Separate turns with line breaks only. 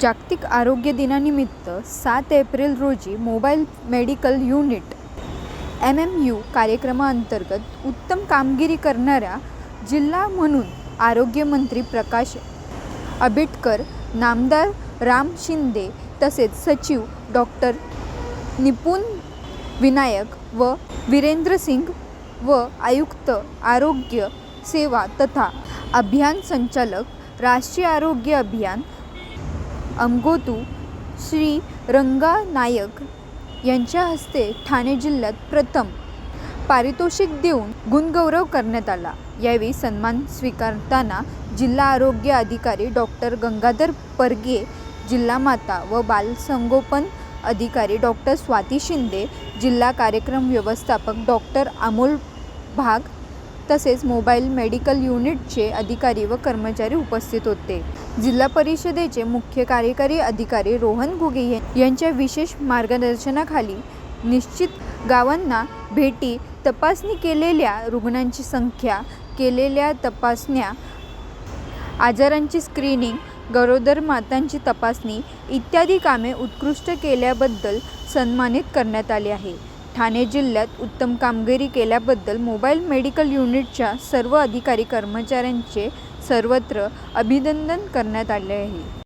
जागतिक आरोग्य दिनानिमित्त सात एप्रिल रोजी mobile medical unit M M U कार्यक्रमाअंतर्गत उत्तम कामगिरी करणाऱ्या जिल्हा म्हणून आरोग्यमंत्री प्रकाश आंबेडकर नामदार राम शिंदे तसेच सचिव डॉक्टर निपुण विनायक व वीरेंद्र सिंग व आयुक्त आरोग्य सेवा तथा अभियान संचालक राष्ट्रीय आरोग्य अभियान अमगोतू श्री रंगा नायक यांच्या हस्ते ठाणे जिल्ह्यात प्रथम पारितोषिक देऊन गुणगौरव करण्यात आला. यावेळी सन्मान स्वीकारताना जिल्हा आरोग्य अधिकारी डॉक्टर गंगाधर परगे जिल्हा माता व बालसंगोपन अधिकारी डॉक्टर स्वाती शिंदे जिल्हा कार्यक्रम व्यवस्थापक डॉक्टर अमोल भाग तसेच मोबाईल मेडिकल युनिटचे अधिकारी व कर्मचारी उपस्थित होते. जिल्हा परिषदेचे मुख्य कार्यकारी अधिकारी रोहन घुगे यांच्या विशेष मार्गदर्शनाखाली निश्चित गावांना भेटी तपासणी केलेल्या रुग्णांची संख्या केलेल्या तपासण्या आजारांची स्क्रीनिंग गरोदर मातांची तपासणी इत्यादी कामे उत्कृष्ट केल्याबद्दल सन्मानित करण्यात आले आहे. ठाणे जिल्ह्यात उत्तम कामगिरी केल्याबद्दल मोबाईल मेडिकल युनिटच्या सर्व अधिकारी कर्मचाऱ्यांचे सर्वत्र अभिनंदन करण्यात आले आहे.